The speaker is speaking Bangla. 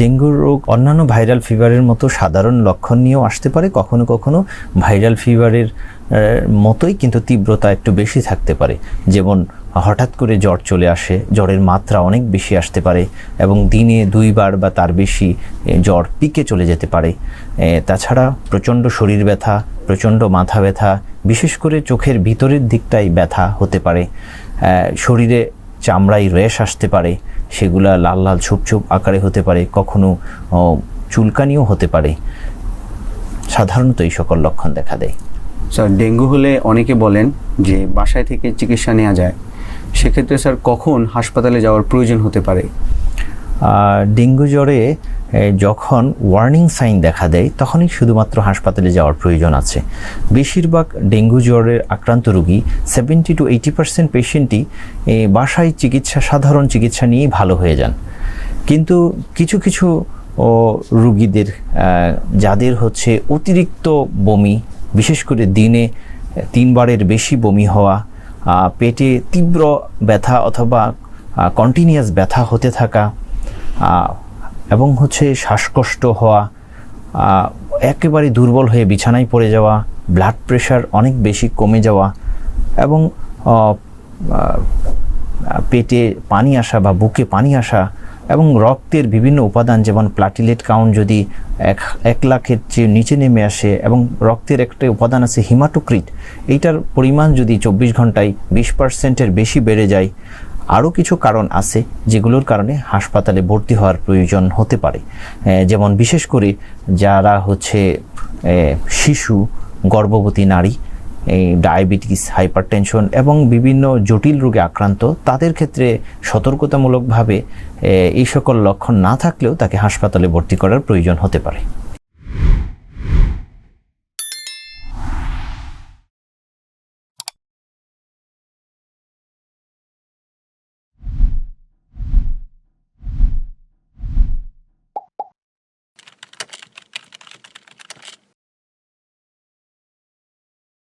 ডেঙ্গু রোগ অন্যান্য ভাইরাল ফিভারের মতো সাধারণ লক্ষণ নিয়েও আসতে পারে, কখনো কখনো ভাইরাল ফিভারের মতোই কিন্তু তীব্রতা একটু বেশি থাকতে পারে। যেমন হঠাৎ করে জ্বর চলে আসে, জ্বরের মাত্রা অনেক বেশি আসতে পারে এবং দিনে দুইবার বা তার বেশি জ্বর পিকে চলে যেতে পারে। তাছাড়া প্রচণ্ড শরীর ব্যথা, প্রচণ্ড মাথা ব্যথা, বিশেষ করে চোখের ভিতরের দিকটাই ব্যথা হতে পারে। শরীরে চামড়ায় র্যাশ আসতে পারে সেগুলা লাল লাল ছোপ ছোপ আকারে হতে পারে, কখনো চুলকানিও হতে পারে। সাধারণত এই সকল লক্ষণ দেখা দেয়। স্যার, ডেঙ্গু হলে অনেকে বলেন যে বাসায় থেকে চিকিৎসা নেওয়া যায়। সেক্ষেত্রে স্যার কখন হাসপাতালে যাওয়ার প্রয়োজন হতে পারে? ডেঙ্গু জ্বরে যখন ওয়ার্নিং সাইন দেখা দেয়, তখনই শুধুমাত্র হাসপাতালে যাওয়ার প্রয়োজন আছে। বেশিরভাগ ডেঙ্গু জ্বরের আক্রান্ত রোগী সেভেন্টি টু এইটি পার্সেন্ট পেশেন্টই বাসায় চিকিৎসা, সাধারণ চিকিৎসা নিয়েই ভালো হয়ে যান। কিন্তু কিছু কিছু, ও, রুগীদের যাদের হচ্ছে অতিরিক্ত বমি, বিশেষ করে দিনে তিনবারের বেশি বমি হওয়া পেটে তীব্র ব্যথা অথবা কন্টিনিউয়াস ব্যথা হতে থাকা এবং হচ্ছে শ্বাসকষ্ট হওয়া একেবারে দুর্বল হয়ে বিছানায় পড়ে যাওয়া ব্লাড প্রেশার অনেক বেশি কমে যাওয়া এবং পেটে পানি আসা বা বুকে পানি আসা এবং রক্তের বিভিন্ন উপাদান যেমন প্লাটিলেট কাউন্ট যদি এক এক লাখের চেয়ে নিচে নেমে আসে এবং রক্তের একটা উপাদান আছে হিমাটোক্রিট এইটার পরিমাণ যদি চব্বিশ ঘন্টায় বিশ পার্সেন্টের বেশি বেড়ে যায় আরও কিছু কারণ আছে যেগুলোর কারণে হাসপাতালে ভর্তি হওয়ার প্রয়োজন হতে পারে। যেমন বিশেষ করে যারা হচ্ছে শিশু, গর্ভবতী নারী এই ডায়াবেটিস, হাইপারটেনশন এবং বিভিন্ন জটিল রোগে আক্রান্ত, তাদের ক্ষেত্রে সতর্কতামূলকভাবে এই সকল লক্ষণ না থাকলেও তাকে হাসপাতালে ভর্তি করার প্রয়োজন হতে পারে।